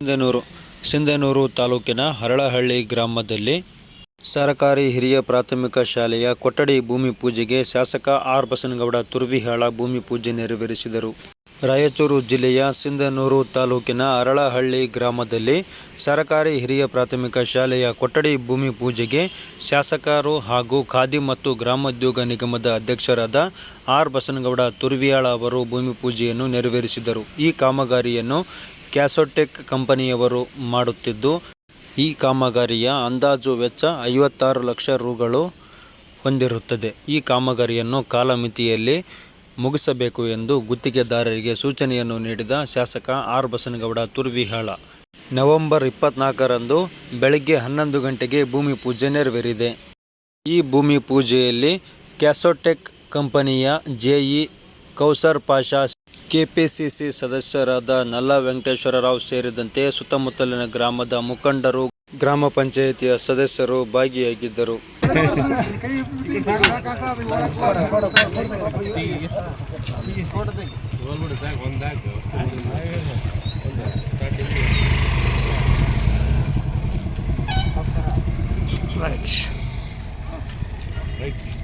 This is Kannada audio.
ಸಿಂಧನೂರು ಸಿಂಧನೂರು ತಾಲೂಕಿನ ಹರಳಹಳ್ಳಿ ಗ್ರಾಮದಲ್ಲಿ ಸರಕಾರಿ ಹಿರಿಯ ಪ್ರಾಥಮಿಕ ಶಾಲೆಯ ಕೊಠಡಿ ಭೂಮಿ ಪೂಜೆಗೆ ಶಾಸಕ ಆರ್ ಬಸನಗೌಡ ತುರ್ವಿಹಾಳ ಭೂಮಿ ಪೂಜೆ ನೆರವೇರಿಸಿದರು. ರಾಯಚೂರು ಜಿಲ್ಲೆಯ ಸಿಂಧನೂರು ತಾಲೂಕಿನ ಅರಳಹಳ್ಳಿ ಗ್ರಾಮದಲ್ಲಿ ಸರಕಾರಿ ಹಿರಿಯ ಪ್ರಾಥಮಿಕ ಶಾಲೆಯ ಕೊಠಡಿ ಭೂಮಿ ಪೂಜೆಗೆ ಶಾಸಕರು ಹಾಗೂ ಖಾದಿ ಮತ್ತು ಗ್ರಾಮೋದ್ಯೋಗ ನಿಗಮದ ಅಧ್ಯಕ್ಷರಾದ ಆರ್ ಬಸನಗೌಡ ತುರ್ವಿಯಾಳ ಅವರು ಭೂಮಿ ಪೂಜೆಯನ್ನು ನೆರವೇರಿಸಿದರು. ಈ ಕಾಮಗಾರಿಯನ್ನು ಕ್ಯಾಸೋಟೆಕ್ ಕಂಪನಿಯವರು ಮಾಡುತ್ತಿದ್ದು, ಈ ಕಾಮಗಾರಿಯ ಅಂದಾಜು ವೆಚ್ಚ ಐವತ್ತಾರು ಲಕ್ಷ ರುಗಳು ಹೊಂದಿರುತ್ತದೆ. ಈ ಕಾಮಗಾರಿಯನ್ನು ಕಾಲಮಿತಿಯಲ್ಲಿ ಮುಗಿಸಬೇಕು ಎಂದು ಗುತ್ತಿಗೆದಾರರಿಗೆ ಸೂಚನೆಯನ್ನು ನೀಡಿದ ಶಾಸಕ ಆರ್. ಬಸನಗೌಡ, ತುರ್ವಿಹಾಳ. ನವೆಂಬರ್ ಇಪ್ಪತ್ನಾಲ್ಕರಂದು ಬೆಳಗ್ಗೆ ಹನ್ನೊಂದು ಗಂಟೆಗೆ ಭೂಮಿ ಪೂಜೆ ನೆರವೇರಿದೆ. ಈ ಭೂಮಿ ಪೂಜೆಯಲ್ಲಿ ಕ್ಯಾಸೋಟೆಕ್ ಕಂಪನಿಯ ಜೆಇ ಕೌಸರ್ ಪಾಷಾ ಕೆಪಿಸಿಸಿ ಸದಸ್ಯರಾದ ನಲ್ಲ ವೆಂಕಟೇಶ್ವರರಾವ್ ಸೇರಿದಂತೆ ಸುತ್ತಮುತ್ತಲಿನ ಗ್ರಾಮದ ಮುಖಂಡರು ಗ್ರಾಮ ಪಂಚಾಯಿತಿಯ ಸದಸ್ಯರು ಭಾಗಿಯಾಗಿದ್ದರು Right.